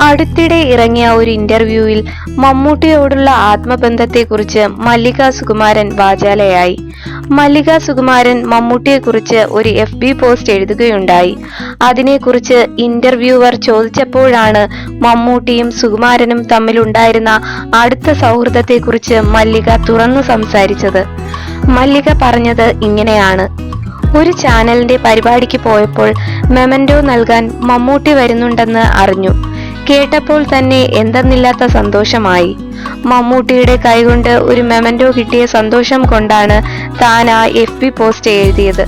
അടുത്തിടെ ഇറങ്ങിയ ഒരു ഇന്റർവ്യൂവിൽ മമ്മൂട്ടിയോടുള്ള ആത്മബന്ധത്തെക്കുറിച്ച് മല്ലിക സുകുമാരൻ വാചാലയായി. മല്ലിക സുകുമാരൻ മമ്മൂട്ടിയെക്കുറിച്ച് ഒരു എഫ് ബി പോസ്റ്റ് എഴുതുകയുണ്ടായി. അതിനെക്കുറിച്ച് ഇന്റർവ്യൂവർ ചോദിച്ചപ്പോഴാണ് മമ്മൂട്ടിയും സുകുമാരനും തമ്മിലുണ്ടായിരുന്ന അടുത്ത സൗഹൃദത്തെക്കുറിച്ച് മല്ലിക തുറന്നു സംസാരിച്ചത്. മല്ലിക പറഞ്ഞത് ഇങ്ങനെയാണ്. ഒരു ചാനലിന്റെ പരിപാടിക്ക് പോയപ്പോൾ മെമൻഡോ നൽകാൻ മമ്മൂട്ടി വരുന്നുണ്ടെന്ന് അറിഞ്ഞു. കേട്ടപ്പോൾ തന്നെ എന്തെന്നില്ലാത്ത സന്തോഷമായി. മമ്മൂട്ടിയുടെ കൈകൊണ്ട് ഒരു മെമന്റോ കിട്ടിയ സന്തോഷം കൊണ്ടാണ് താൻ ആ എഫ് പി പോസ്റ്റ് എഴുതിയത്.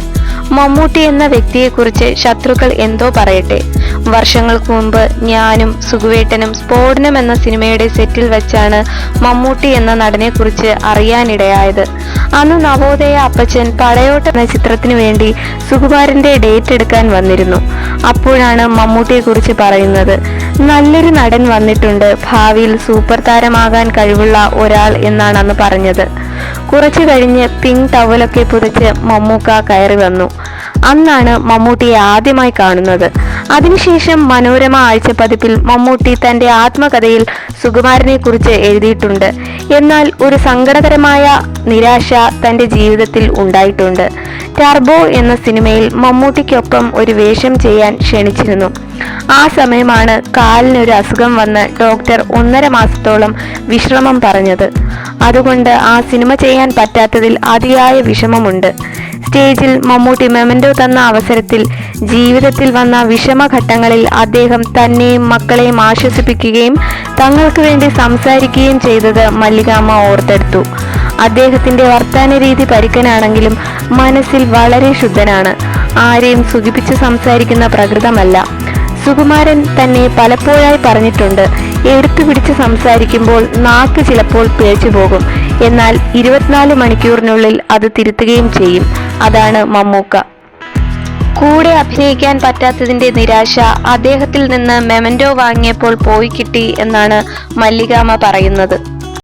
മമ്മൂട്ടി എന്ന വ്യക്തിയെക്കുറിച്ച് ശത്രുക്കൾ എന്തോ പറയട്ടെ. വർഷങ്ങൾക്ക് മുമ്പ് ഞാനും സുഖുവേട്ടനും സ്ഫോടനം എന്ന സിനിമയുടെ സെറ്റിൽ വെച്ചാണ് മമ്മൂട്ടി എന്ന നടനെ നടനെക്കുറിച്ച് അറിയാനിടയായത്. അന്ന് നവോദയ അപ്പച്ചൻ പടയോട്ട എന്ന ചിത്രത്തിനു വേണ്ടി സുകുമാരന്റെ ഡേറ്റ് എടുക്കാൻ വന്നിരുന്നു. അപ്പോഴാണ് മമ്മൂട്ടിയെ കുറിച്ച് പറയുന്നത്. നല്ലൊരു നടൻ വന്നിട്ടുണ്ട്. ഭാവിയിൽ സൂപ്പർ താരമാകാൻ കഴിവുള്ള ഒരാൾ എന്നാണ് അന്ന് പറഞ്ഞത്. കുറച്ചു കഴിഞ്ഞ് പിങ്ക് ടവലൊക്കെ പുതച്ച് മമ്മൂക്ക കയറി വന്നു. അന്നാണ് മമ്മൂട്ടിയെ ആദ്യമായി കാണുന്നത്. അതിനുശേഷം മനോരമ ആഴ്ചപ്പതിപ്പിൽ മമ്മൂട്ടി തന്റെ ആത്മകഥയിൽ സുകുമാരനെ കുറിച്ച് എഴുതിയിട്ടുണ്ട്. എന്നാൽ ഒരു സങ്കടകരമായ നിരാശ തന്റെ ജീവിതത്തിൽ ഉണ്ടായിട്ടുണ്ട്. ടർബോ എന്ന സിനിമയിൽ മമ്മൂട്ടിക്കൊപ്പം ഒരു വേഷം ചെയ്യാൻ ക്ഷണിച്ചിരുന്നു. ആ സമയമാണ് കാലിനൊരു അസുഖം വന്ന് ഡോക്ടർ ഒന്നര മാസത്തോളം വിശ്രമം പറഞ്ഞത്. അതുകൊണ്ട് ആ സിനിമ ചെയ്യാൻ പറ്റാത്തതിൽ അതിയായ വിഷമമുണ്ട്. സ്റ്റേജിൽ മമ്മൂട്ടി മെമൻഡോ തന്ന അവസരത്തിൽ ജീവിതത്തിൽ വന്ന വിഷമഘട്ടങ്ങളിൽ അദ്ദേഹം തന്നെയും മക്കളെയും ആശ്വസിപ്പിക്കുകയും തങ്ങൾക്ക് വേണ്ടി സംസാരിക്കുകയും ചെയ്തത് മല്ലികാമ്മ ഓർത്തെടുത്തു. അദ്ദേഹത്തിന്റെ വർത്താന രീതി പരിക്കനാണെങ്കിലും മനസ്സിൽ വളരെ ശുദ്ധനാണ്. ആരെയും സുഖിപ്പിച്ച് സംസാരിക്കുന്ന പ്രകൃതമല്ല. സുകുമാരൻ തന്നെ പലപ്പോഴായി പറഞ്ഞിട്ടുണ്ട് എടുത്തു പിടിച്ച് സംസാരിക്കുമ്പോൾ നാക്ക് ചിലപ്പോൾ പേച്ചു പോകും. എന്നാൽ ഇരുപത്തിനാല് മണിക്കൂറിനുള്ളിൽ അത് തിരുത്തുകയും ചെയ്യും. അതാണ് മമ്മൂക്ക. കൂടെ അഭിനയിക്കാൻ പറ്റാത്തതിന്റെ നിരാശ അദ്ദേഹത്തിൽ നിന്ന് മെമന്റോ വാങ്ങിയപ്പോൾ പോയി കിട്ടി എന്നാണ് മല്ലികാമ പറയുന്നത്.